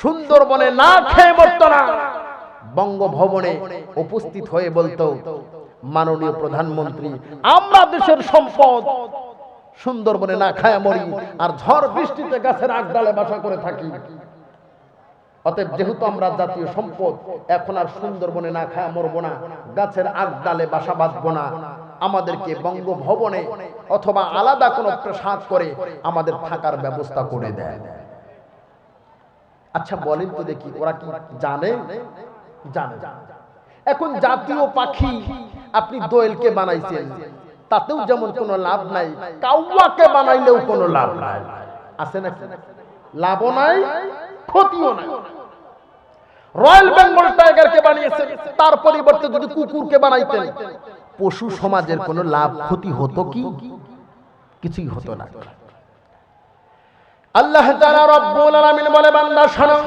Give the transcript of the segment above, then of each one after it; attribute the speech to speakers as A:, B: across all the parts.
A: সুন্দরবনে না খেয়ে মরত না। বঙ্গভবনে উপস্থিত হয়ে বলতো, মাননীয় প্রধানমন্ত্রী, আমরা দেশের সম্পদ। সুন্দরবনে না খায় মরি আর ঝড় বৃষ্টিতে গাছের আগডালে বাসা করে থাকি। অতএব যেহেতু আমরা জাতীয় সম্পদ, এখন আর সুন্দরবনে না খায় মরবো না, গাছের আগডালে বাসা বাঁধবো না। আমাদেরকে বঙ্গভবনে অথবা আলাদা কোনো প্রসাদ করে আমাদের থাকার ব্যবস্থা করে দেয়। আচ্ছা বলেন তো দেখি ওরা কি জানে? জানে। এখন জাতীয় পাখি আপনি দোয়েলকে বানাইছেন তাতেও যেমন কোনো লাভ নাই কাউয়াকে বানাইলেও কোনো লাভ নাই। আছে নাকি? লাভও নাই ক্ষতিও নাই। রয়্যাল বেঙ্গল টাইগারকে বানিয়েছেন তার পরিবর্তে যদি কুকুরকে বানাইতেন পশু সমাজের কোনো লাভ ক্ষতি হতো কি? কিছুই হতো না। আল্লাহ তাআলা রব্বুল আলামিন বলে, বান্দা, শোনো।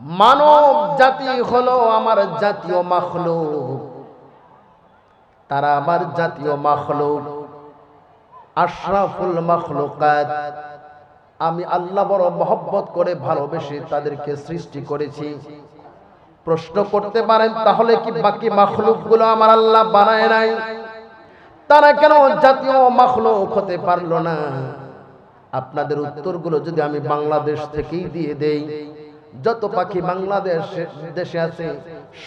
A: মানব জাতি হলো আমার জাতীয় মাখলুক। তারা আমার জাতীয় মাখলুক। আশরাফুল মাখলুকাত। আমি আল্লাহ বড় মহব্বত করে ভালোবেসে তাদেরকে সৃষ্টি করেছি। প্রশ্ন করতে পারেন, তাহলে কি বাকি মাখলুকগুলো আমার আল্লাহ বানায় নাই? তারা কেন জাতীয় মাখলুক হতে পারল না? আপনাদের উত্তরগুলো যদি আমি বাংলাদেশ থেকেই দিয়ে দেই, যত পাখি বাংলাদেশ, দেশে আছে,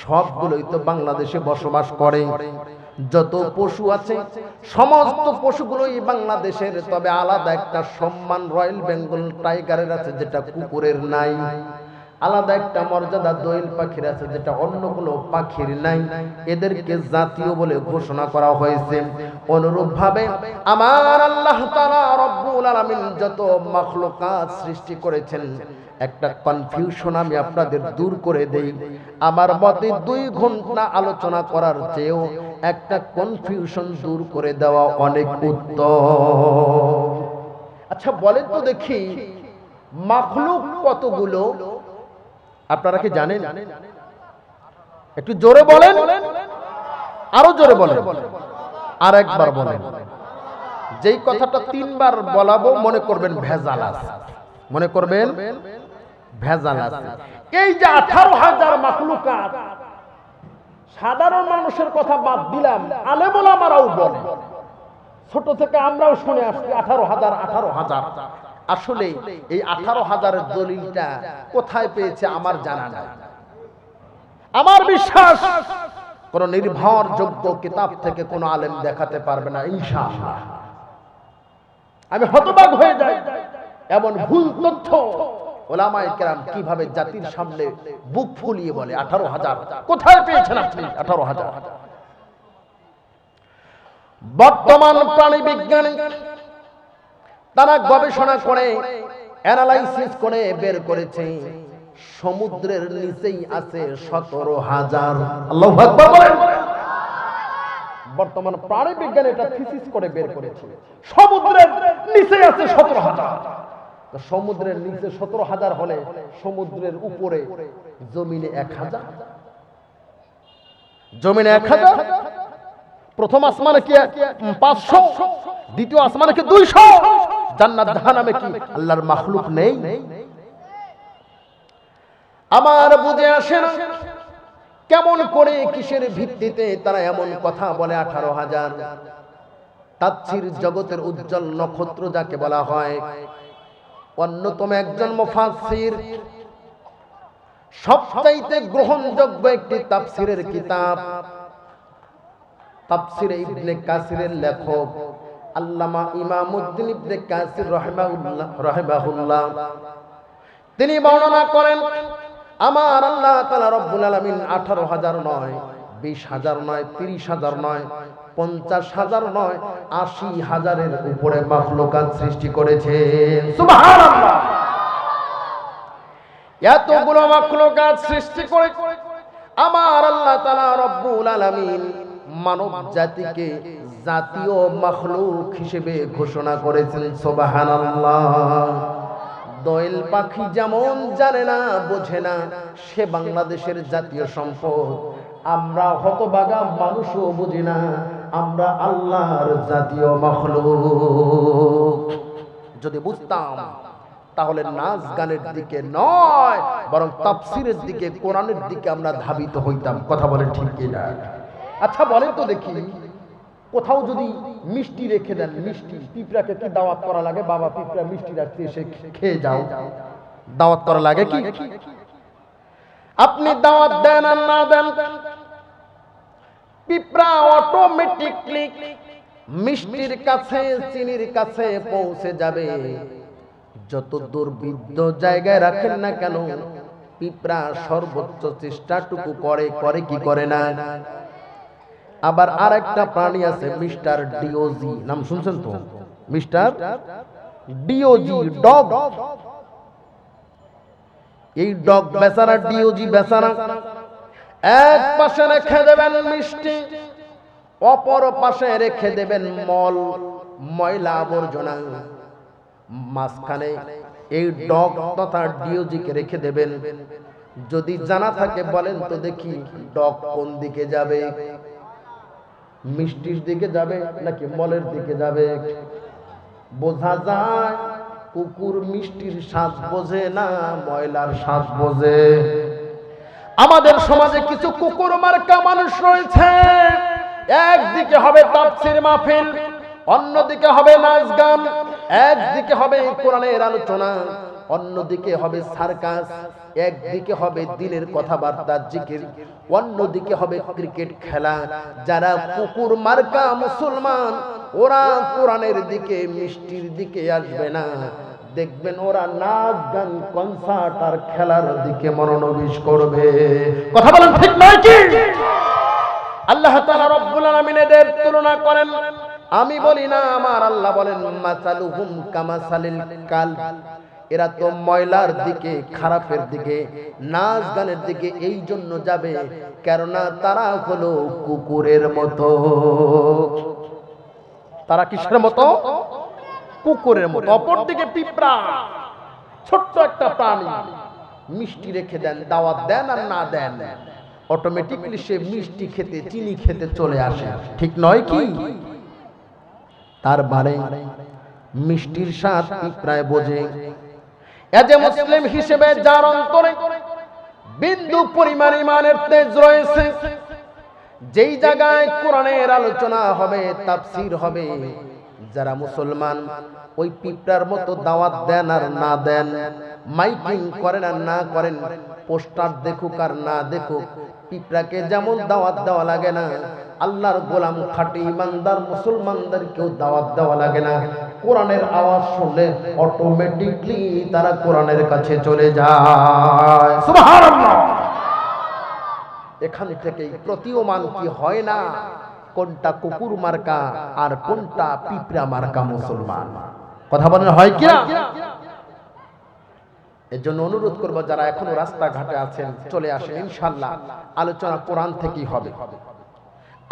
A: সবগুলোই তো বাংলাদেশে বসবাস করে। যত পশু আছে, সমস্ত পশুগুলোই বাংলাদেশের, তবে আলাদা একটা সম্মান রয়্যাল বেঙ্গল টাইগারের আছে যেটা কুকুরের নাই। আলাদা একটা মর্যাদা দোয়েল পাখির আছে যেটা অন্য কোনো পাখির নাই। এদেরকে জাতীয় বলে ঘোষণা করা হয়েছে। অনুরূপ ভাবে আমার আল্লাহ তাআলা যত মাখলুকাত সৃষ্টি করেছেন, একটা কনফিউশন আমি আপনাদের দূর করে দেই। আমার মতে দুই ঘণ্টা আলোচনা করার চেয়েও একটা কনফিউশন দূর করে দেওয়া অনেক উত্তম। আচ্ছা বলেন তো দেখি, মাখলুক কতগুলো? আপনারা কি জানেন? একটু জোরে বলেন। আরও জোরে বলেন। আর একবার বলেন। যেই কথাটা তিনবার বলাবো, মনে করবেন ভেজাল আছে। মনে করবেন ভেজাল আছে। এই যে আঠারো হাজার মাকলুকাত সাধারণ মানুষের কথা বাদ দিলাম আলেমুল আমারাও বলে। ছোট থেকে আমরাও শুনে আসছি, আঠারো হাজার আঠারো হাজার। আসলে এই আঠারো হাজারের দলিলটা কোথায় পেয়েছে আমার জানা নাই। আমার বিশ্বাস, কোন নির্ভরযোগ্য কিতাব থেকে কোন আলেম দেখাতে পারবে না, ইনশাআল্লাহ। আমি হতবাক হয়ে যাই। এমন ভুল তথ্য ওলামায়ে কেরাম কীভাবে জাতির সামনে বুক ফুলিয়ে বলে? আঠারো হাজার। কোথায় পেয়েছেন আপনি? আঠারো হাজার। বর্তমান প্রাণী বিজ্ঞানী, তারা গবেষণা করে, অ্যানালাইসিস করে বের করেছে। সমুদ্রের নিচেই আছে সতেরো হাজার। আল্লাহু বর্তমান প্রাণী বিজ্ঞান এটা থিসিস করে বের করেছে। সমুদ্রের নিচে আছে সতেরো হাজার। সমুদ্রের নিচে সতেরো হাজার হলে সমুদ্রের উপরে জমিনে এক হাজার। জমিনে এক হাজার। প্রথম আসমানে কি পাঁচশো? দ্বিতীয় আসমানে কি দুইশো? জান্নাত জাহান্নামে কি আল্লাহর মাখলুক নেই? আমার বুঝে আসে না কেমন করে কিসের ভিত্তিতে তারা এমন কথা বলে আঠারো হাজার? তাচ্ছির জগতের উজ্জ্বল নক্ষত্র যাকে বলা হয়, অন্যতম একজন মুফাসসির। সবচাইতে গ্রহণযোগ্য একটি তাফসিরের কিতাব তাফসিরে ইবনে কাসিরের লেখক আল্লামা ইমামউদ্দিন ইবনে কাসির রাহিমাহুল্লাহ। তিনি বর্ণনা করেন আমার আল্লাহ তাআলা রব্বুল আলামিন 18000 নয় 20000 নয় 30000 নয়, পঞ্চাশ হাজার নয়, আশি হাজারের উপরে মাখলুকাত সৃষ্টি সুবহানাল্লাহ! এতগুলো মাখলুকাত সৃষ্টি করে আমার আল্লাহ তাআলা রব্বুল আলামিন মানব জাতিকে জাতীয় মখলুক হিসেবে ঘোষণা করেছেন সুবহানাল্লাহ! দোয়েল পাখি যেমন জানে না, বোঝে না, সে বাংলাদেশের জাতীয় সম্পদ। আমরা হতবাগা মানুষও বুঝি না, আমরা আল্লাহর জাতীয় মখলুক। যদি বুঝতাম, তাহলে নাচ গানের দিকে নয়, বরং তাফসিরের দিকে, কোরআনের দিকে আমরা ধাবিত হইতাম। কথা বলে ঠিক কিনা? আচ্ছা বলেন তো দেখি। কোথাও যদি মিষ্টি রেখে দেন, মিষ্টি, পিঁপড়াকে কি দাওয়াত করা লাগে? বাবা, পিঁপড়া মিষ্টি রাখতে এসে খেয়ে যাও। দাওয়াত করা লাগে কি? আপনি দাওয়াত দেন আর না দেন, পিঁপড়া অটোমেটিকলি মিষ্টির কাছে, চিনির কাছে পৌঁছে যাবে। যত দুর্বিদ্ধ জায়গায় রাখেন না কেন, পিঁপড়া সর্বোচ্চ চেষ্টাটুকু করে করে কি করে না? আবার আর একটা প্রাণী আছে মিস্টার ডিওজি। নাম শুনছেন তো? Mister D O G, dog. এই ডগ বেচারা ডিওজি বেচারা এক পাশে রেখে দেবেন মিষ্টি, অপর পাশে রেখে দেবেন মল, ময়লা আবর্জনা। মাঝখানে এই ডগ তথা ডিওজিকে রেখে দেবেন। যদি জানা থাকে বলেন তো দেখি ডগ কোন দিকে যাবে। মিষ্টির দিকে যাবে নাকি মলের দিকে যাবে? বোঝা যায় কুকুর মিষ্টির স্বাদ বোঝে না, ময়লার স্বাদ বোঝে। আমাদের সমাজে কিছু কুকুর মার্কা মানুষ রয়েছে। একদিকে হবে তাফসির মাহফিল, অন্যদিকে হবে নাচ গান, একদিকে হবে কোরআনের আলোচনা। অন্যদিকে হবে সার্কাস, একদিকে হবে দিনের কথাবার্তা, জিকির। অন্যদিকে হবে ক্রিকেট খেলা। যারা কুকুর মার্কা মুসলমান, ওরা কোরআনের দিকে, মিষ্টির দিকে আসবে না। দেখবেন ওরা নাচ গান কনসার্ট আর খেলার দিকে মনোনিবেশ করবে। কথা বলেন ঠিক নয় কি? আল্লাহ তাআলা রব্বুল আলামিন এদের তুলনা করেন। আমি বলি না, আমার আল্লাহ বলেন, মাসালুহুম কামাসালিল কাল এরা তো ময়লার দিকে, খারাপের দিকে, নাচ গানের দিকে এই জন্য যাবে, কেননা তারা হলো কুকুরের মতো। তারা কিসের মতো? কুকুরের মতো। অপর দিকে পিঁপড়া, ছোট্ট একটা প্রাণী, মিষ্টি রেখে দেন, দাওয়াত দেন আর না দেন। অটোমেটিকলি সে মিষ্টি খেতে, চিনি খেতে চলে আসে। ঠিক নয় কি? তার বারে মিষ্টির স্বাদ পিঁপড়ায় বোঝে। এজ এ মুসলিম হিসেবে যার অন্তরে বিন্দু পরিমাণ ইমানের তেজ রয়েছে, যেই জায়গায় কোরআনের আলোচনা হবে, তাফসীর হবে, যারা মুসলমান ওই পিঁপড়ার মতো দাওয়াত দেন আর না দেন, মাইকিং করেন আর না করেন, পোস্টার দেখুক আর না দেখুক, পিঁপড়াকে যেমন দাওয়াত দেওয়া লাগে না, আল্লাহর গোলাম খাটি ইমানদার মুসলমানদের কেউ দাওয়াত দেওয়া লাগে না। কোরআনের আওয়াজ শুনলে অটোমেটিকলি তারা কোরআনের কাছে চলে যায়। এখান থেকেই প্রতীয়মান কি হয় না? কোনটা কুকুর মার্কা আর কোনটা পিঁপড়া মার্কা মুসলমান? কথা বলেন হয় কি এর জন্য অনুরোধ করব যারা এখনও রাস্তাঘাটে আছেন চলে আসেন ইনশাল্লাহ আলোচনা কোরআন থেকেই হবে।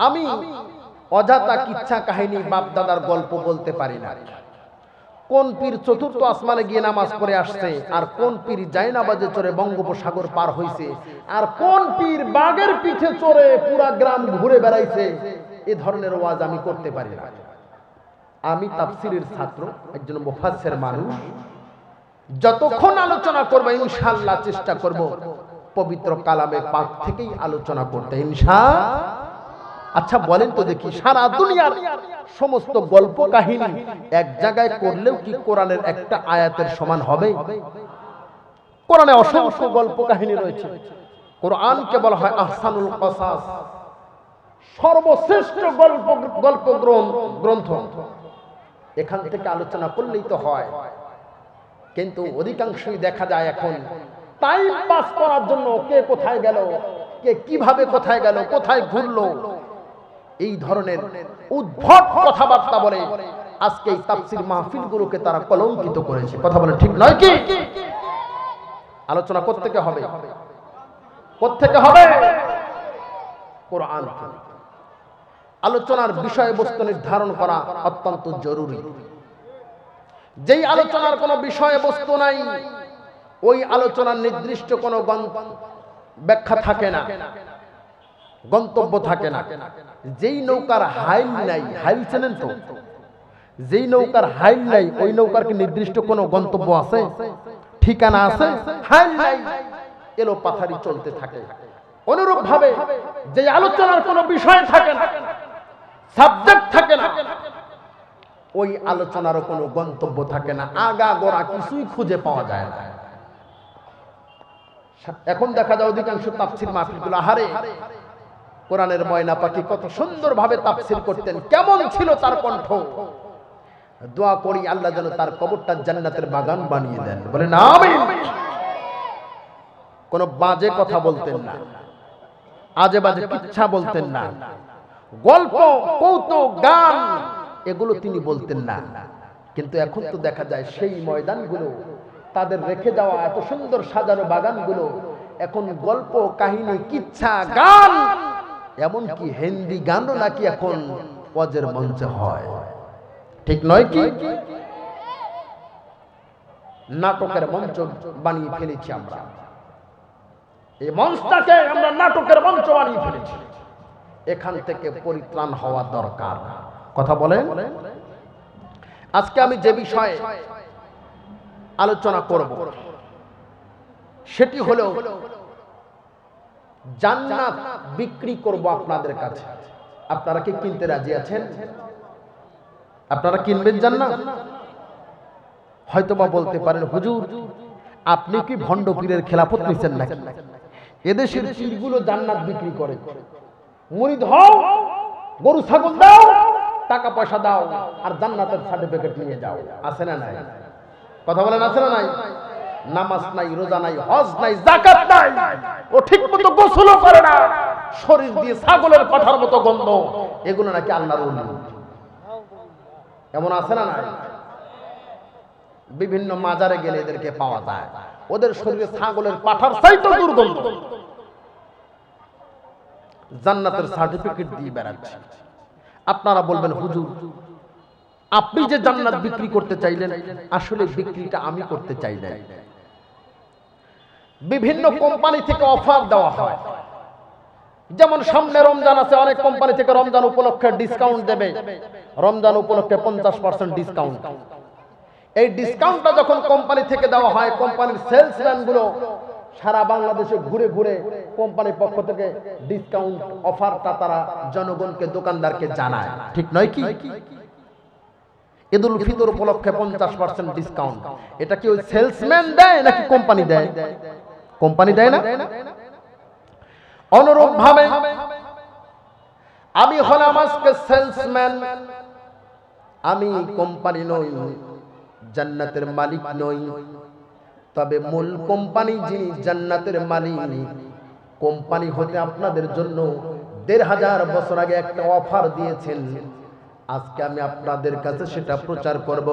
A: আমি অজাতা কিচ্ছা কাহিনী বাপ দাদার গল্প বলতে পারি না। কোন পীর চতুর্থ আসমানে গিয়ে নামাজ পড়ে আসছে, আর কোন পীর জাইনাবাজে চড়ে বঙ্গোপসাগর পার হইছে, আর কোন পীর বাগের পিঠে চড়ে পুরা গ্রাম ঘুরে বেড়াইছে, এ ধরনের ওয়াজ আমি করতে পারি না। আমি তাফসিরের ছাত্র, একজন মুফাসসির মানুষ। যতক্ষণ আলোচনা করব, ইনশাআল্লাহ চেষ্টা করব, পবিত্র কালামে পাক থেকেই আলোচনা করতে, ইনশা আচ্ছা বলেন তো দেখি, সারা দুনিয়ার সমস্ত গল্প কাহিনী এক জায়গায় করলেও কি কোরআনের একটা আয়াতের সমান হবে? কোরআনে অসংখ্য গল্প কাহিনী রয়েছে। কোরআনকে বলা হয় আহসানুল কসাস। সর্বশ্রেষ্ঠ গল্প গল্প গ্রন্থ এখান থেকে আলোচনা করলেই তো হয়। কিন্তু অধিকাংশই দেখা যায় এখন টাইম পাস করার জন্য কে কোথায় গেল, কে কীভাবে কোথায় গেল, কোথায় ঘুরলো এই ধরনের উদ্ভট কথাবার্তা বলে আজকে এই তাফসির মাহফিলগুলোকে তারা কলঙ্কিত করেছে। কথা বলে ঠিক নয় কি? আলোচনা কোত্থেকে হবে? হবে? কোরআন আলোচনার বিষয়বস্তু নির্ধারণ করা অত্যন্ত জরুরি। যেই আলোচনার কোনো বিষয়বস্তু নাই, ওই আলোচনার নির্দিষ্ট কোনো ব্যাখ্যা থাকে না। গন্তব্য থাকে না। যেই নৌকার হাইল নাই হাইল চেনেন তো? যেই নৌকার হাইল নাই ওই নৌকার কি নির্দিষ্ট কোনো গন্তব্য আছে? ঠিকানা আছে? হাইল নাই। এলো পাথারি চলতে থাকে। অনুরূপ ভাবে যে আলোচনার কোনো বিষয় থাকে না সাবজেক্ট থাকে না। ওই আলোচনারও কোনো গন্তব্য থাকে না। আগা গোড়া কিছুই খুঁজে পাওয়া যায় না। এখন দেখা যায় অধিকাংশ তাফসির মাহফিলগুলো হারে কোরআনের ময়না পাখি কত সুন্দরভাবে তাফসির করতেন, কেমন ছিল তার কণ্ঠ। দোয়া করি আল্লাহ যেন তার কবরটা জান্নাতের বাগান বানিয়ে দেন। বলে না কোন বাজে কথা বলতেন না। আজে বাজে কিচ্ছা বলতেন না। গল্প, কৌতুক, গান, এগুলো তিনি বলতেন না। কিন্তু এখন তো দেখা যায় সেই ময়দানগুলো, তাদের রেখে যাওয়া এত সুন্দর সাজানো বাগানগুলো, এখন গল্প, কাহিনী, কিচ্ছা, গান এমনকি হিন্দি গানও নাকি এখন ওয়াজের মঞ্চে হয়। ঠিক নয় কি? নাটকের মঞ্চ বানিয়ে ফেলেছি আমরা। এই মঞ্চটাকে আমরা নাটকের মঞ্চ বানিয়ে ফেলেছি। এখান থেকে পরিত্রাণ হওয়া দরকার। কথা বলেন? আজকে আমি যে বিষয়ে আলোচনা করব সেটি হলো জান্নাত বিক্রি করব আপনাদের কাছে। আপনারা কি কিনতে রাজি আছেন? আপনারা কিনবেন জান্নাত? হয়তোবা বলতে পারেন, হুজুর, আপনি কি ভণ্ড পীরের খেলাফত নিছেন নাকি? এদেশের পীরগুলো জান্নাত বিক্রি করে। মুরিদ হও গরু ছাগল দাও, টাকা পয়সা দাও, আর জান্নাতের সার্টিফিকেট নিয়ে যাও। আছে না নাই? কথা বলেন, আছে না নাই? নামাজ নাই, রোজা নাই, হজ নাই জাকাত নাই। ও ঠিক মতো গোসলও করে না। শরীর দিয়ে ছাগলের পাঠার মতো গন্ধ। এগুলো নাকি আল্লাহর এমন আছে না নাই? বিভিন্ন মাজারে গেলে এদেরকে পাওয়া যায়। ওদের শরীরে ছাগলের পাঠার চাইতে দুর্গন্ধ। জান্নাতের সার্টিফিকেট দিয়ে বেড়াচ্ছে। আপনারা বলবেন, হুজুর, আপনি যে জান্নাত বিক্রি করতে চাইলেন, আসলে বিক্রিটা আমি করতে চাই নাই। বিভিন্ন কোম্পানি থেকে অফার দেওয়া হয়। যেমন সামনে রমজান আছে, অনেক কোম্পানি থেকে রমজান উপলক্ষে ডিসকাউন্ট দেবে। রমজান উপলক্ষে পঞ্চাশ পার্সেন্ট ডিসকাউন্ট এই ডিসকাউন্টটা যখন কোম্পানি থেকে দেওয়া হয়, কোম্পানির সেলসম্যানগুলো সারা বাংলাদেশে ঘুরে ঘুরে কোম্পানির পক্ষ থেকে ডিসকাউন্ট অফারটা তারা জনগণকে, দোকানদারকে জানায়। ঠিক নয় কি? ঈদুল ফিতর উপলক্ষে পঞ্চাশ পার্সেন্ট ডিসকাউন্ট এটা কি ওই সেলসম্যান দেয় নাকি কোম্পানি দেয়? কোম্পানি দেয় না? অনুরূপ ভাবে আমি হলাম আজকে সেলসম্যান আমি কোম্পানি নই, জান্নাতের মালিক নই। তবে মূল কোম্পানি যিনি জান্নাতের মালিক, কোম্পানি হতে আপনাদের জন্য দেড় হাজার বছর আগে একটা অফার দিয়েছেন। আজকে আমি আপনাদের কাছে সেটা প্রচার করব।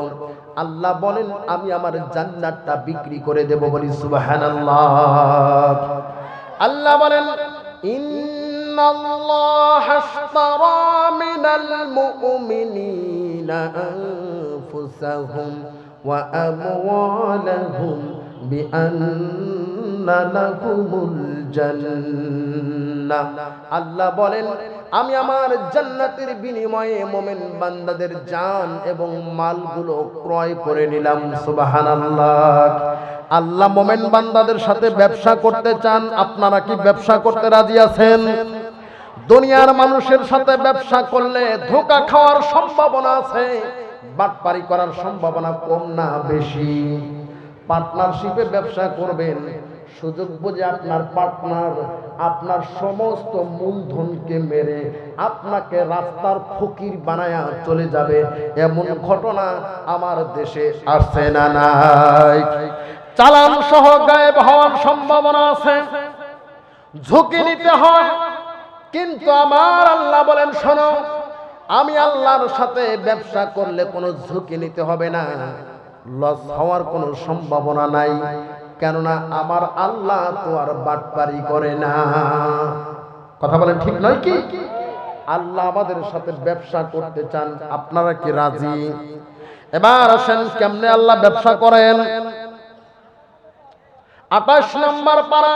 A: আল্লাহ বলেন, আমি আমার জান্নাতটা বিক্রি করে দেব বলি সুবহানাল্লাহ। আল্লাহ বলেন, ইন্নাল্লাহ আশতারা মিনাল মুমিনিনা আনফুসাহুম ওয়া আমওয়ালাহুম জান্নাহ আল্লাহ বলেন, আমি আমার জান্নাতের বিনিময়ে মোমেন বান্দাদের জান এবং মালগুলো ক্রয় করে নিলাম, সুবহানাল্লাহ। আল্লাহ মোমেন বান্দাদের সাথে ব্যবসা করতে চান, আপনারা কি ব্যবসা করতে রাজি আছেন? দুনিয়ার মানুষের সাথে ব্যবসা করলে ধোকা খাওয়ার সম্ভাবনা আছে, বাটপারি করার সম্ভাবনা কম না, বেশি। পার্টনারশিপে ব্যবসা করবেন সুযোগ বুঝে আপনার পার্টনার আপনার সমস্ত মূলধনকে মেরে আপনাকে রাস্তার ফকির বানায়া চলে যাবে। এমন ঘটনা আমার দেশে আসছে না নাই। চালান সহ গায়েব হওয়ার সম্ভাবনা আছে। ঝুঁকি নিতে হয়। কিন্তু আমার আল্লাহ বলেন, শোনো, আমি আল্লাহর সাথে ব্যবসা করলে কোনো ঝুঁকি নিতে হবে না। লস হওয়ার কোনো সম্ভাবনা নাই। কেননা আমার আল্লাহ তো আর বাটপারি করে না। কথা বলেন ঠিক নয় কি? আল্লাহ আমাদের সাথে ব্যবসা করতে চান, আপনারা কি রাজি? এবার আসেন কেমনে আল্লাহ ব্যবসা করেন। আঠাশ নম্বর পারা,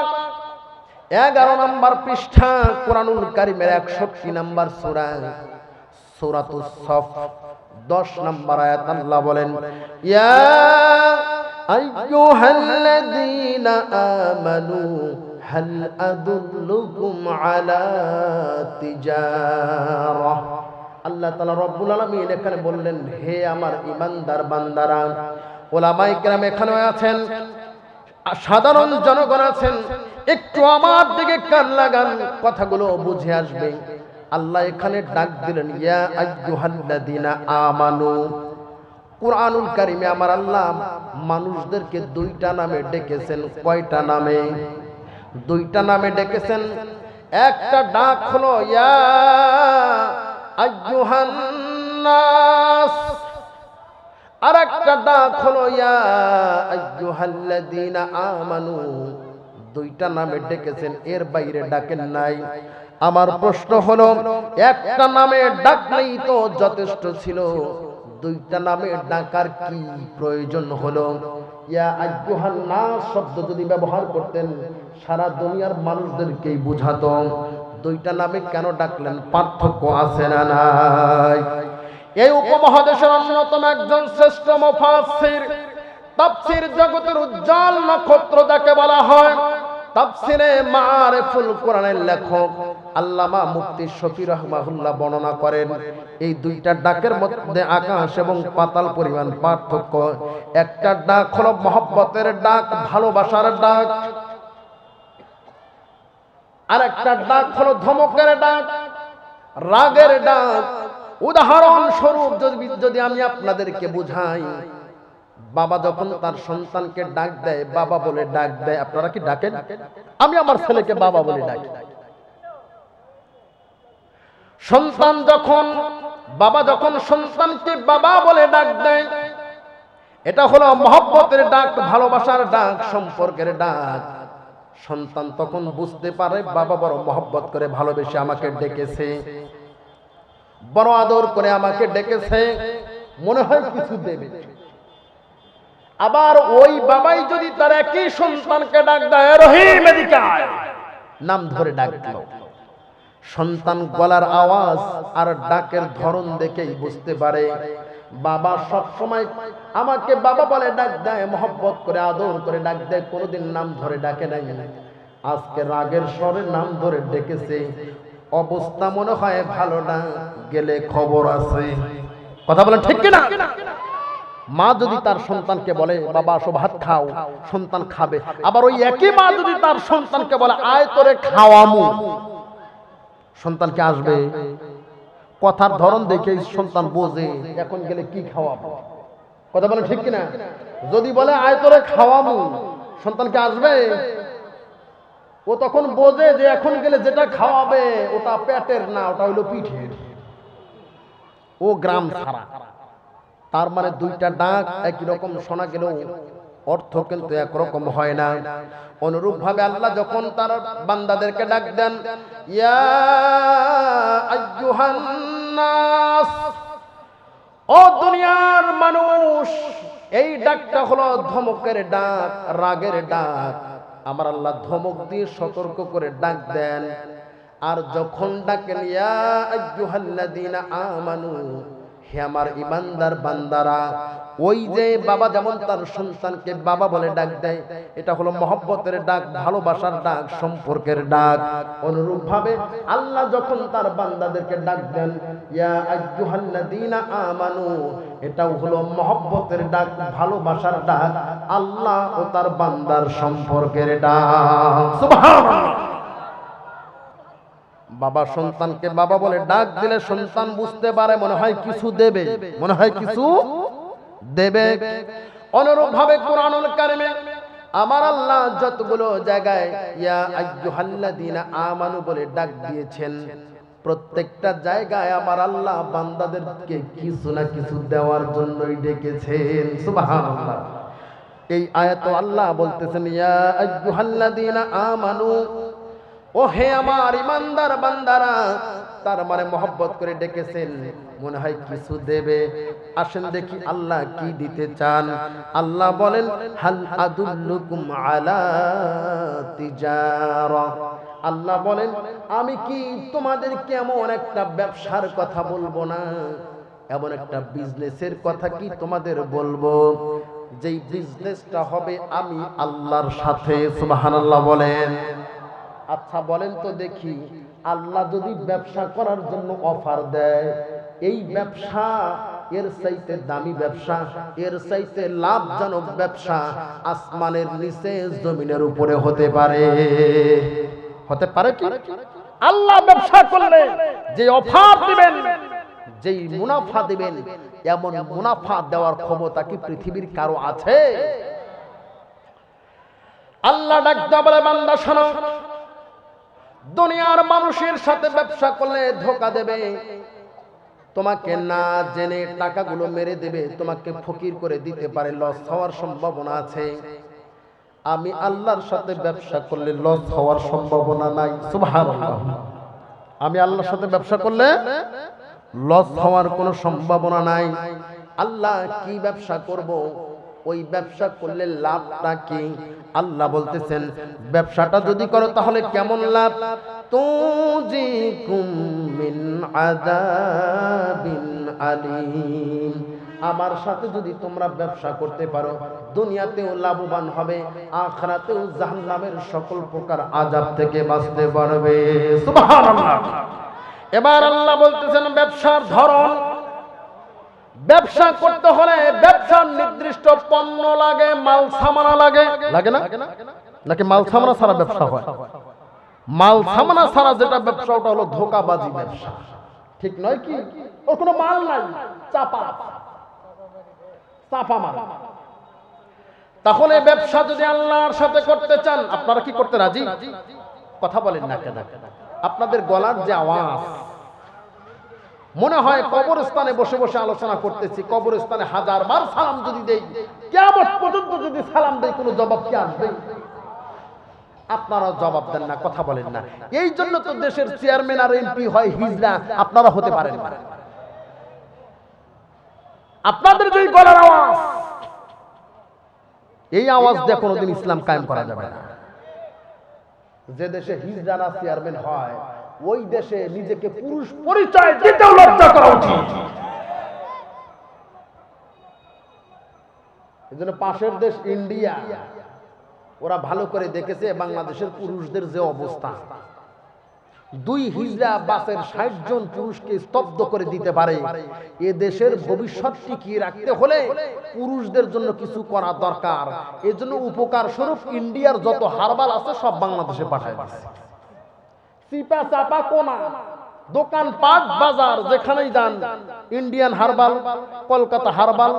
A: এগারো নম্বর পৃষ্ঠা, কোরআনুল কারিমের একষট্টি নম্বর সুরা, সুরাতুস সফ, দশ নম্বর আয়াত আল্লাহ বলেন, ইয়া আইয়ুহাল্লাযীনা আমানু হাল আদুল্লুকুম আলা তিজারা আল্লাহ তাআলা রব্বুল আলামিন এখানে বললেন, হে আমার ইমানদার বান্দারা, ওলামায়ে কেরাম এখানে আছেন, সাধারণ জনগণ আছেন, একটু আমার দিকে কান লাগান, কথাগুলো বুঝে আসবে। আল্লাহ এখানে ডাক দিলেন, ইয়া আইয়ুহাল্লাযীনা আমানু কুরআনুল কারিমে আমার আল্লাহ মানুষদেরকে দুইটা নামে ডেকেছেন। কয়টা নামে? দুইটা নামে ডেকেছেন। একটা ডাক হলো আর একটা ডাক হলো আমানু। দুইটা নামে ডেকেছেন, এর বাইরে ডাকেন নাই। আমার প্রশ্ন হলো, একটা নামে ডাকলেই তো যথেষ্ট ছিল? দুইটা নামে ডাকার কি প্রয়োজন হলো? ইয়া নাস শব্দ যদি ব্যবহার করতেন, সারা দুনিয়ার মানুষদেরকেই বুঝাতো। দুইটা নামে কেন ডাকলেন? পার্থক্য আছে না নাই। এই উপমহাদেশের অন্যতম একজন শ্রেষ্ঠ মুফাসসির, তাফসীর জগতের উজ্জ্বল নক্ষত্র যাকে বলা হয় তাফসীরে মারিফুল কোরআনের লেখক আল্লামা মুফতি শফি রহমাহুল্লাহ বর্ণনা করেন, এই দুইটা ডাকের মধ্যে আকাশ এবং পাতাল পরিমাণ পার্থক্য। একটা ডাক হলো মহব্বতের ডাক, ভালোবাসার ডাক। আর একটা ডাক হলো ধমকের ডাক, রাগের ডাক। উদাহরণ স্বরূপ যদি যদি আমি আপনাদেরকে বুঝাই বাবা যখন তার সন্তানকে ডাক দেয়, বাবা বলে ডাক দেয়, আপনারা কি ডাকেন? আমি আমার ছেলেকে বাবা বলে ডাকি। সন্তান যখন, বাবা যখন সন্তানকে বাবা বলে ডাক দেয়, এটা হলো মহব্বতের ডাক, ভালোবাসার ডাক, সম্পর্কের ডাক। সন্তান তখন বুঝতে পারে, বাবা বড় মহব্বত করে ভালোবেসে আমাকে ডেকেছে। বড় আদর করে আমাকে ডেকেছে। মনে হয় কিছু দেবে। আবার ওই বাবাই যদি তার একই সন্তানকে ডাক দেয়, রহিম নাম ধরে ডাক সন্তান গলার আওয়াজ আর ডাকের ধরন দেখেই বুঝতে পারে, বাবা সব সময় আমাকে বাবা বলে ডাক দেয়, মহব্বত করে, আদর করে ডাক দেয়, কোনোদিন নাম ধরে ডাকে নাই। আজকে রাগের স্বরে নাম ধরে ডেকেছে। অবস্থা মনে হয় ভালো না, গেলে খবর আছে। কথা বলেন ঠিক কিনা? মা যদি তার সন্তানকে বলে, বাবা, আসো ভাত খাও। সন্তান খাবে। আবার ওই একই মা যদি তার সন্তানকে বলে, আয় তোরে খাওয়ামু। সন্তানকে আসবে। কথার ধরন দেখে সন্তান বোঝে, এখন গেলে কি খাওয়াবো? কথা বলে ঠিক কিনা? যদি বলে, আয় তোরে খাওয়ামু। সন্তানকে আসবে। ও তখন বোঝে যে এখন গেলে যেটা খাওয়াবে ওটা পেটের না, ওটা হইল পিঠের। ও গ্রাম ছাড়া। তার মানে দুইটা ডাক একই রকম শোনা গেলেও অর্থ কিন্তু একরকম হয় না। অনুরূপ ভাবে আল্লাহ যখন তার বান্দাদেরকে ডাক দেন ও দুনিয়ার মানুষ, এই ডাকটা হলো ধমকের ডাক, রাগের ডাক। আমার আল্লাহ ধমক দিয়ে সতর্ক করে ডাক দেন। আর যখন ডাকেন, ইয়া আমানু হে আমার ইমানদার বান্দারা, ওই যে বাবা যেমন তার সন্তানকে বাবা বলে ডাক দেয়, এটা হলো মহব্বতের ডাক, ভালোবাসার ডাক, সম্পর্কের ডাক। অনুরূপ ভাবে আল্লাহ যখন তার বান্দাদেরকে ডাক দেন, ইয়া আমানু, এটাও হলো মহব্বতের ডাক, ভালোবাসার ডাক, আল্লাহ ও তার বান্দার সম্পর্কের ডাক। সুবহানাল্লাহ। বাবা সন্তানকে বাবা বলে ডাক দিলে সন্তান বুঝতে পারে, মনে হয় কিছু দেবে। মনে হয় কিছু দেবে। অনুরূপ ভাবে কোরআনুল কারিমে আমার আল্লাহ যতগুলো জায়গায় ইয়া আইয়ুহাল্লাযীনা আমানু বলে ডাক দিয়েছেন, প্রত্যেকটা জায়গায় আমার আল্লাহ বান্দাদেরকে কিছু না কিছু দেওয়ার জন্যই ডেকেছেন। সুবহানাল্লাহ। এই আয়াত আল্লাহ বলতেছেন, ইয়া আইয়ুহাল্লাযীনা আমানু ও হে আমার ইমানদার বান্দারা, তার মানে মহব্বত করে ডেকেছেন। মনে হয় কিছু দেবে। আসেন দেখি আল্লাহ কি দিতে চান। আল্লাহ বলেন, হাল আদুল্লুকুম আলা তিজারা? আল্লাহ বলেন, আমি কি তোমাদের কেমন একটা ব্যবসার কথা বলব না? এমন একটা বিজনেসের কথা কি তোমাদের বলব? যেই বিজনেসটা হবে আমি আল্লাহর সাথে, সুবহানাল্লাহ বলেন। আচ্ছা বলেন তো দেখি, আল্লাহ যদি ব্যবসা করার জন্য অফার দেয়, এই ব্যবসা এর চাইতে দামি ব্যবসা, এর চাইতে লাভজনক ব্যবসা আসমানের নিচে জমিনের উপরে হতে পারে। হতে পারে কি? আল্লাহ ব্যবসা করলে যে অফার দিবেন, যেই মুনাফা দিবেন, এমন মুনাফা দেওয়ার ক্ষমতা কি পৃথিবীর কারও আছে? আল্লাহ ডাকতে বলে, বান্দা শোনো দুনিয়ার মানুষের সাথে ব্যবসা করলে ধোকা দেবে। তোমাকে না জেনে টাকাগুলো মেরে দেবে, তোমাকে ফকির করে দিতে পারে লস হওয়ার সম্ভাবনা আছে। আমি আল্লাহর সাথে ব্যবসা করলে লস হওয়ার সম্ভাবনা নাই আমি আল্লাহর সাথে ব্যবসা করলে লস হওয়ার কোনো সম্ভাবনা নাই। আল্লাহ কি ব্যবসা করব? ওই ব্যবসা করলে লাভটা কি আল্লাহ বলতেছেন, ব্যবসাটা যদি করো তাহলে কেমন লাভ? তুজিকুম মিন আযাবিন আলিম। আমার সাথে যদি তোমরা ব্যবসা করতে পারো, দুনিয়াতেও লাভবান হবে, আখরাতেও জাহান্নামের সকল প্রকার আযাব থেকে বাঁচতে পারবে। এবার আল্লাহ বলতেছেন, ব্যবসার ধরন ব্যবসা করতে হলে ব্যবসার নির্দিষ্ট পণ্য লাগে, মাল সামানা লাগে। লাগে না? নাকি মাল সামানা ছাড়া ব্যবসা হয়? মাল সামানা ছাড়া যেটা ব্যবসা, ওটা হলো ধোকাবাজি ব্যবসা। ঠিক নয় কি? ওর কোনো মাল নাই। চাপা। চাপা মাল। তাহলে ব্যবসা যদি আল্লাহর সাথে করতে চান, আপনারা কি করতে রাজি? কথা বলেন না কেন? আপনাদের গলার যে আওয়াজ মনে হয় কবরস্থানে বসে বসে আলোচনা করতেছি, কবরস্থানে হাজার বার সালাম যদি দেই কেমন পর্যন্ত যদি সালাম দেই, কোনো জবাব কি আসবে? আপনারা জবাব দেন না, কথা বলেন না। এই জন্য তো দেশের চেয়ারম্যান আর এমপি হয় হিজরা আপনারা হতে পারেন আপনাদের যে গলার আওয়াজ, এই আওয়াজ দিয়ে কোনোদিন ইসলাম কায়েম করা যাবে না। যে দেশে হিজড়ারা চেয়ারম্যান হয় ওই দেশে নিজেকে পুরুষ পরিচয় দিতেও লজ্জা করা উচিত। পাশের দেশ ইন্ডিয়া, ওরা ভালো করে দেখেছে বাংলাদেশের পুরুষদের যে অবস্থা। দুই হিজড়া বাসের ষাট জন পুরুষকে স্তব্ধ করে দিতে পারে। এ দেশের ভবিষ্যৎ টিকিয়ে রাখতে হলে পুরুষদের জন্য কিছু করা দরকার। এজন্য উপকার স্বরূপ ইন্ডিয়ার যত হারবাল আছে সব বাংলাদেশে পাঠায় দিচ্ছে। চিপা চাপা কোনা। দোকান পাট বাজার যেখানেই যান, Indian herbal, Kolkata herbal,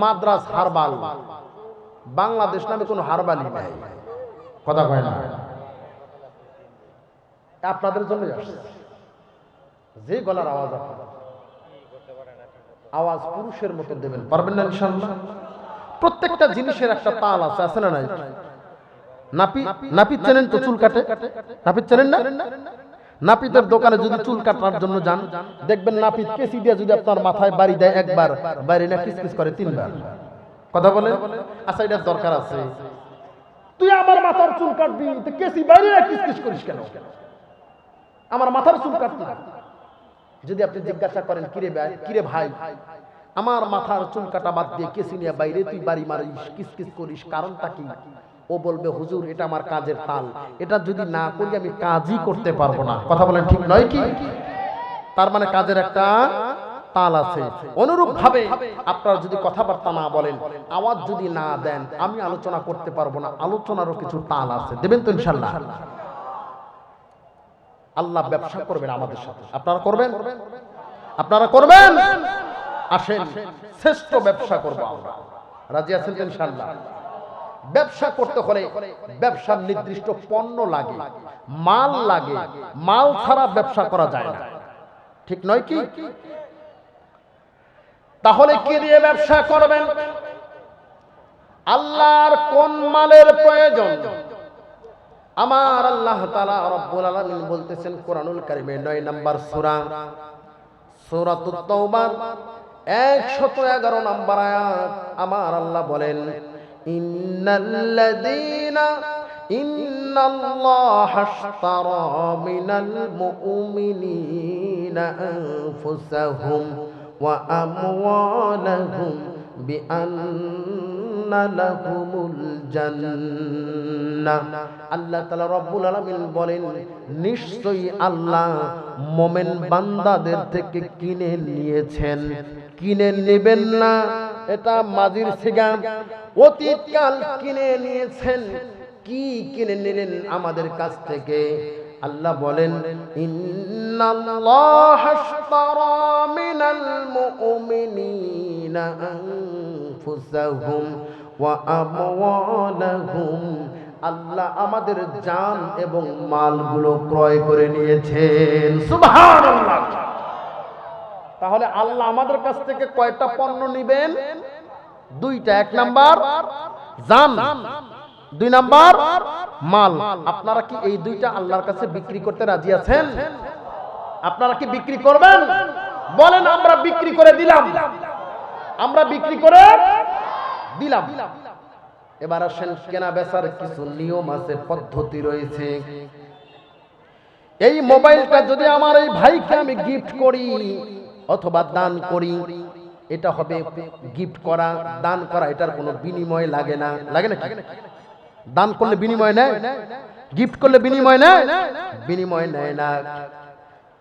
A: Madras herbal. Bangladesh নামে কোনো হারবালই নাই। কথা কয় না? আপনাদের জন্য যে গলার আওয়াজ আপনার আওয়াজ পুরুষের মতো দেবেন। পারবেন না প্রত্যেকটা জিনিসের একটা তাল আছে আছে না নাই? নাপি, নাপিত চেনেন তো চুল কাটে? নাপিত চেনেন না? নাপিতের দোকানে যদি চুল কাটার জন্য যান, দেখবেন নাপিত কেসি দিয়ে যদি আপনার মাথায় বাড়ি দেয় একবার বাড়ি না কিসকিস করে তিনবার। কথা বলে আচ্ছা এটার দরকার আছে। তুই আমার মাথার চুল কাটবি কেসি বাইরে না কিসকিস করিস কেন? আমার মাথার চুল কাটবি যদি আপনি জিজ্ঞাসা করেন, কিরে ভাই কিরে ভাই? আমার মাথার চুল কাটা বাদ দিয়ে কেসি নিয়ে বাইরে তুই বাড়ি মারিস, কিসকিস করিস, কারণটা কি? ও বলবে, হুজুর, এটা আমার কাজের তাল এটা যদি না করি, আমি কাজই করতে পারব না। কথা বলেন ঠিক নয় কি? তার মানে কাজের একটা তাল আছে। অনুরূপ ভাবে আপনারা যদি কথাবার্তা না বলেন, আওয়াজ যদি না দেন, আমি আলোচনা করতে পারব না। আলোচনারও কিছু তাল আছে। দেবেন তো ইনশাল্লাহ। আল্লাহ ব্যবসা করবেন আমাদের সাথে। আপনারা করবেন? আপনারা করবেন? আসেন, শ্রেষ্ঠ ব্যবসা করব আমরা। রাজি আছেন ইনশাল্লাহ? ব্যবসা করতে হলে ব্যবসার নির্দিষ্ট পণ্য লাগে, মাল লাগে, মাল ছাড়া ব্যবসা করা যায় না। ঠিক নয় কি? তাহলে কি দিয়ে ব্যবসা করবেন? আল্লাহর কোন মালের প্রয়োজন? আমার আল্লাহ বলতেছেন কোরআনুল কারীমে 9 নাম্বার সূরা, সূরাতুত তাওবা 111 নাম্বার আয়াত। আমার আল্লাহ বলেন ইন্নাল্লাযীনা ইন্নাল্লাহা আশতারা মিনাল মুমিনিনা আনফুসাহুম وأموالهم بأن لهم الجنة আল্লাহ তাআলা রব্বুল আলামিন বলেন নিশ্চয়ই আল্লাহ মোমেন বান্দাদের থেকে কিনে নিয়েছেন কিনে নেবেন না এটা মাজির সিগাম। অতীতকাল কিনে নিয়েছেন। কি কিনে নিলেন আমাদের কাছ থেকে? আল্লাহ বলেন আল্লাহ আমাদের জান এবং মালগুলো ক্রয় করে নিয়েছেন। সুবহানাল্লাহ। তাহলে আল্লাহ আমাদের কাছ থেকে কয়টা পণ্য নিবেন? দুইটা। এক নাম্বার জান। দুই নাম্বার মাল। আপনারা কি এই দুইটা আল্লাহর কাছে বিক্রি করতে রাজি আছেন? আপনারা কি বিক্রি করবেন? বলেন আমরা বিক্রি করে দিলাম। আমরা বিক্রি করে দিলাম। এবার আসেন কেনা বেচার কিছু নিয়ম আছে পদ্ধতি রয়েছে। এই মোবাইলটা যদি আমার এই ভাইকে আমি গিফট করি অথবা দান করি, এটা হবে গিফট করা, দান করা, এটার কোনো বিনিময় লাগে না। লাগে না দান করলে বিনিময় নেয়? গিফট করলে বিনিময় নেয়? বিনিময় নেয় না।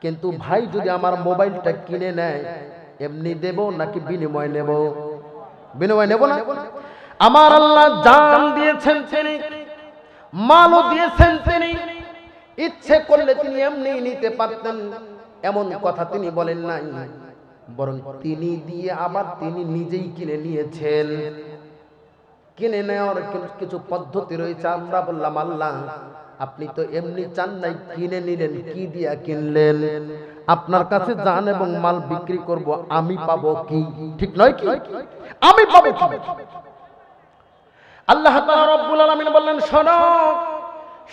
A: কিন্তু ভাই যদি আমার মোবাইলটা কিনে নেয়, এমনি দেব নাকি বিনিময় নেব? বিনিময় নেব না? আমার আল্লাহ জান দিয়েছেন তিনি, মালও দিয়েছেন তিনি। ইচ্ছে করলে তিনি এমনি নিতে পারতেন। এমন কথা তিনি বলেন নাই। বরং তিনি দিয়ে আবার তিনি নিজেই কিনে নিয়েছেন। কিনে নেওয়ার কিছু পদ্ধতি রয়েছে। আমরা বললাম আল্লাহ আপনি তো এমনি চান নাই কিনে নিলেন কি দিয়া কিনলেন? আপনার কাছে যান এবং মাল বিক্রি করব আমি পাবো কি? ঠিক নয় কি? আমি পাবো কি? আল্লাহ তাআলা রব্বুল আলামিন বললেন শোনো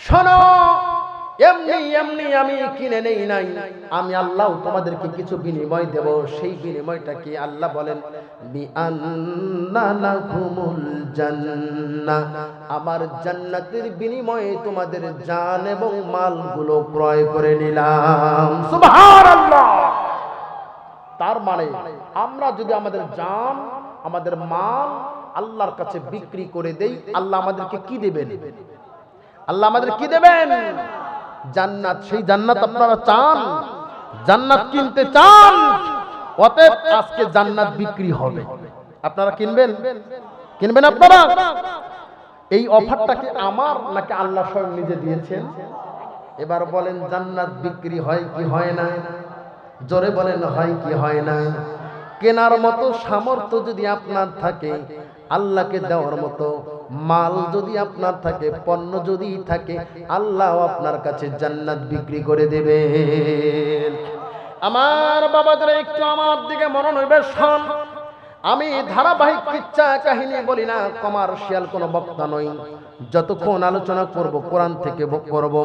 A: শোনো এমনি এমনি আমি কিনে নেই নাই। আমি আল্লাহ তোমাদেরকে কিছু বিনিময় দেব। সেই বিনিময়টা কি আল্লাহ বলেন আমার জান্নাতের বিনিময়ে তোমাদের জান এবং মালগুলো ক্রয় করে নিলাম। তার মানে আমরা যদি আমাদের জান, আমাদের মাল আল্লাহর কাছে বিক্রি করে দেই, আল্লাহ আমাদেরকে কি দেবেন? আল্লাহ আমাদের কি দেবেন? জান্নাত, সেই জান্নাত আপনারা চান। জান্নাত কিনতে চান, অতএব আজকে জান্নাত বিক্রি হবে। আপনারা কিনবেন? কিনবেন আপনারা? এই অফারটা কি আমার নাকি আল্লাহ স্বয়ং নিজে দিয়েছেন? এবার বলেন, জান্নাত বিক্রি হয় কি হয় না? জোরে বলেন, হয় কি হয় না? কেনার মতো সামর্থ্য যদি আপনার থাকে আল্লাহকে দেওয়ার মতো মাল যদি আপনার থাকে, পণ্য যদি থাকে, আল্লাহ আপনার কাছে জান্নাত বিক্রি করে দেবে। আমার বাবাদের একটু আমার দিকে হইবে, শোন। আমি ধারাবাহিক কিচ্ছা কাহিনী বলি না কমার্শিয়াল কোনো বক্তা নই। যতক্ষণ আলোচনা করব, কোরআন থেকে করব।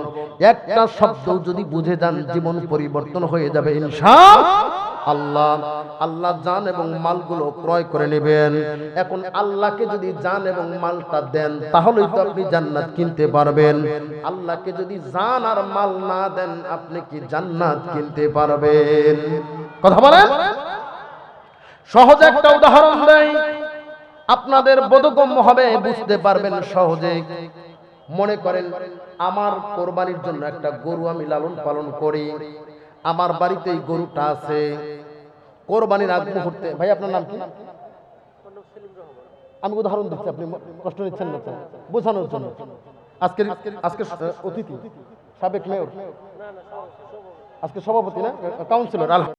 A: একটা শব্দ যদি বুঝে যান, জীবন পরিবর্তন হয়ে যাবে ইনশা আল্লাহ আল্লাহ জান এবং মালগুলো ক্রয় করে নেবেন। এখন আল্লাহকে যদি জান এবং মালটা দেন, তাহলেই তো আপনি জান্নাত কিনতে পারবেন। আল্লাহকে যদি জান আর মাল না দেন, আপনি কি জান্নাত কিনতে পারবেন? কথা বলেন? সহজ একটা উদাহরণ দেই। আপনাদের বোধগম্য হবে, বুঝতে পারবেন সহজে। মনে করেন, আমার কোরবানির জন্য একটা গরু আমি লালন পালন করি। আমার বাড়িতে এই গরুটা আছে। কোরবানির আগ মুহূর্তে ভাই, আপনার নাম কি? আমি উদাহরণ দিচ্ছি, আপনি কষ্ট নিচ্ছেন না? বোঝানোর জন্য। আজকের আজকে অতিথি, সাবেক মেয়র। আজকে সভাপতি না? কাউন্সিলর, আলহামদুলিল্লাহ।